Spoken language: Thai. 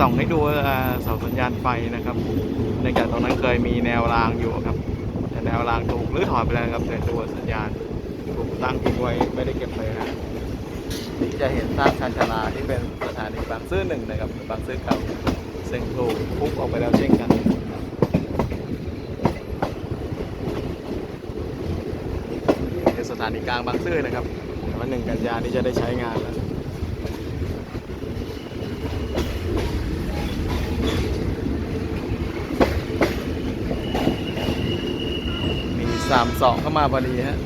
ส่องให้ดูเสาสัญญาณไฟนะครับ เนื่องจากตรงนั้นเคยมีแนวรางอยู่ครับ แต่แนวรางถูกหรือถอนไปแล้วครับแต่ตัวสัญญาณถูกตั้งทิ้งไว้ไม่ได้เก็บเลยนะนี่จะเห็นซากชานชาลาที่เป็นสถานีบางซื่อหนึ่งนะครับบางซื่อเก่าซึ่งถูกพุบออกไปแล้วเช่นกันเป็นสถานีกลางบางซื่อนะครับแต่ว่าหนึ่งกันยานี้จะได้ใช้งานแล้ว สามสองเข้ามาพอดีฮะ